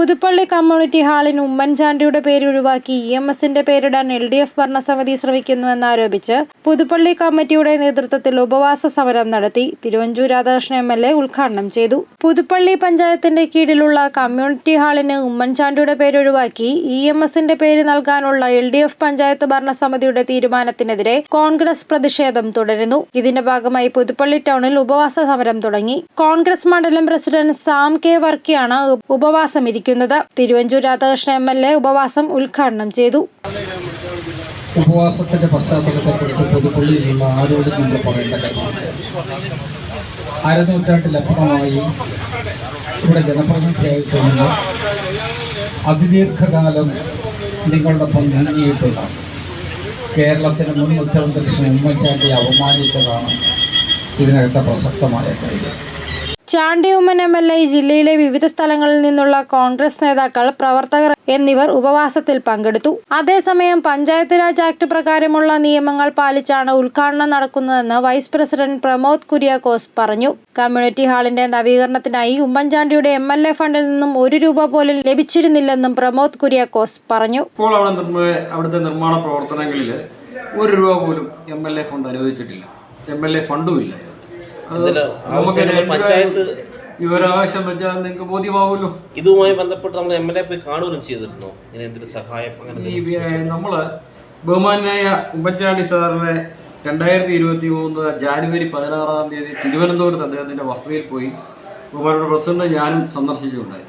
Puthuppally community ഹാളിന് ഉമ്മൻചാണ്ടിയുടെ പേര് ഒഴിവാക്കി ഇ എം എസിന്റെ പേരിടാൻ എൽ ഡി എഫ് ഭരണസമിതി ശ്രമിക്കുന്നുവെന്നാരോപിച്ച് പുതുപ്പള്ളി കമ്മിറ്റിയുടെ നേതൃത്വത്തിൽ ഉപവാസ സമരം നടത്തി Thiruvanchoor Radhakrishnan M L A ഉദ്ഘാടനം ചെയ്തു. പുതുപ്പള്ളി പഞ്ചായത്തിന്റെ കീഴിലുള്ള കമ്മ്യൂണിറ്റി ഹാളിന് ഉമ്മൻചാണ്ടിയുടെ പേര് ഒഴിവാക്കി ഇ എം എസിന്റെ പേര് നൽകാനുള്ള എൽ ഡി എഫ് പഞ്ചായത്ത് ഭരണസമിതിയുടെ തീരുമാനത്തിനെതിരെ കോൺഗ്രസ് പ്രതിഷേധം തുടരുന്നു. ഇതിന്റെ ഭാഗമായി പുതുപ്പള്ളി ടൗണിൽ ഉപവാസ സമരം തുടങ്ങി. കോൺഗ്രസ് മണ്ഡലം പ്രസിഡന്റ് സാം കെ വർക്കിയാണ് ഉപവാസം ഇരിക്കുന്നത് Thiruvanchoor Radhakrishnan M L A ഉപവാസം ഉദ്ഘാടനം ചെയ്തു. ഉപവാസത്തിന്റെ പശ്ചാത്തലത്തെക്കുറിച്ച് പൊതുപ്പള്ളിയിൽ നിന്നുള്ള ആരോട് നമ്മൾ പറയേണ്ട കാര്യമാണ് അരനൂറ്റാണ്ടിലപ്പുറമായി ഇവിടെ ജനപ്രതിനിധിയായി തോന്നുന്ന അതിദീർഘകാലം നിങ്ങളോടൊപ്പം നീങ്ങിയിട്ടുള്ള കേരളത്തിന് മുൻ മുഖ്യമന്ത്രി കൃഷ്ണൻ ഉമ്മൻചാണ്ടി അപമാനിച്ചതാണ് ഇതിനകത്തെ പ്രസക്തമായ കാര്യം. Chandy Oommen M L A ജില്ലയിലെ വിവിധ സ്ഥലങ്ങളിൽ നിന്നുള്ള കോൺഗ്രസ് നേതാക്കൾ പ്രവർത്തകർ എന്നിവർ ഉപവാസത്തിൽ പങ്കെടുത്തു. അതേസമയം പഞ്ചായത്ത് രാജ് ആക്ട് പ്രകാരമുള്ള നിയമങ്ങൾ പാലിച്ചാണ് ഉദ്ഘാടനം നടക്കുന്നതെന്ന് വൈസ് പ്രസിഡന്റ് പ്രമോദ് കുര്യാക്കോസ് പറഞ്ഞു. കമ്മ്യൂണിറ്റി ഹാളിന്റെ നവീകരണത്തിനായി ഉമ്മൻചാണ്ടിയുടെ എം എൽ എ ഫണ്ടിൽ നിന്നും ഒരു രൂപ പോലും ലഭിച്ചിരുന്നില്ലെന്നും പ്രമോദ് കുര്യാക്കോസ് പറഞ്ഞു. അവിടുത്തെ നിർമ്മാണ പ്രവർത്തനങ്ങളിൽ ഒരു രൂപ പോലും എം എൽ എ ഫണ്ട് അനുവദിച്ചിട്ടില്ല. എം എൽ എ ഫണ്ടും ഇല്ല. പഞ്ചായത്ത് ഇവരാവശ്യം വെച്ചാൽ നിങ്ങൾക്ക് ബോധ്യമാവുമല്ലോ. ഇതുമായി ബന്ധപ്പെട്ട് നമ്മൾ എം എൽ എ പോയി കാണുകയും ചെയ്തിരുന്നു? ഇങ്ങനെ സഹായം അങ്ങനെ നമ്മൾ ബഹുമാനായ ഉമ്മൻചാണ്ടി സാറിനെ രണ്ടായിരത്തി ഇരുപത്തി മൂന്ന് ജാനുവരി പതിനാറാം തീയതി തിരുവനന്തപുരത്ത് അദ്ദേഹത്തിന്റെ വസതിയിൽ പോയി ബഹുമാനോട് പ്രസിഡന്റ് ഞാനും സന്ദർശിച്ചിട്ടുണ്ടായി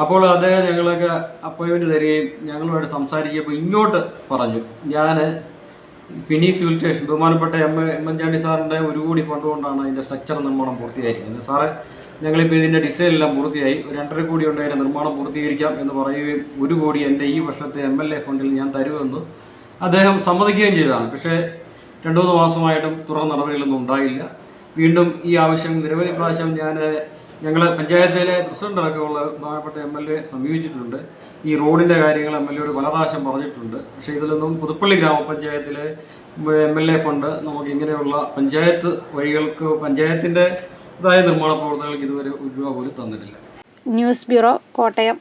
അപ്പോൾ അദ്ദേഹം ഞങ്ങളൊക്കെ അപ്പോയിൻമെന്റ് തരികയും ഞങ്ങളുമായിട്ട് സംസാരിക്കുമ്പോൾ ഇങ്ങോട്ട് പറഞ്ഞു. ഞാൻ പിനി സിവിൽ സ്റ്റേഷൻ ബഹുമാനപ്പെട്ട എം എം എൻ ചാണ്ടി സാറിന്റെ ഒരു കോടി ഫണ്ട് കൊണ്ടാണ് അതിന്റെ സ്ട്രക്ചർ നിർമ്മാണം പൂർത്തിയായിരിക്കുന്നത്. സാറ് ഞങ്ങളിപ്പോൾ ഇതിന്റെ ഡിസൈൻ എല്ലാം പൂർത്തിയായി. രണ്ടര കോടി കൊണ്ട് അതിന്റെ നിർമ്മാണം പൂർത്തീകരിക്കാം എന്ന് പറയുകയും ഒരു കോടി എന്റെ ഈ വർഷത്തെ എം എൽ എ ഫണ്ടിൽ ഞാൻ തരുമെന്ന് അദ്ദേഹം സമ്മതിക്കുകയും ചെയ്തതാണ്. പക്ഷേ രണ്ടു മൂന്ന് മാസമായിട്ടും തുറന്ന നടപടികളൊന്നും ഉണ്ടായില്ല. വീണ്ടും ഈ ആവശ്യം നിരവധി പ്രാവശ്യം ഞാൻ ഞങ്ങൾ പഞ്ചായത്തിലെ പ്രസിഡന്റ് അടക്കമുള്ള ബഹുമാനപ്പെട്ട എം എൽ എ സമീപിച്ചിട്ടുണ്ട്. ഈ റോഡിന്റെ കാര്യങ്ങൾ എം എൽ എയോട് പല പ്രാവശ്യം പറഞ്ഞിട്ടുണ്ട്. പക്ഷേ ഇതിലൊന്നും പുതുപ്പള്ളി ഗ്രാമപഞ്ചായത്തിലെ എം എൽ എ ഫണ്ട് നമുക്ക് ഇങ്ങനെയുള്ള പഞ്ചായത്ത് വഴികൾക്ക് പഞ്ചായത്തിന്റെതായ നിർമ്മാണ പ്രവർത്തനങ്ങൾക്ക് ഇതുവരെ ഒരു രൂപ പോലും തന്നിട്ടില്ല. News bureau Kottayam.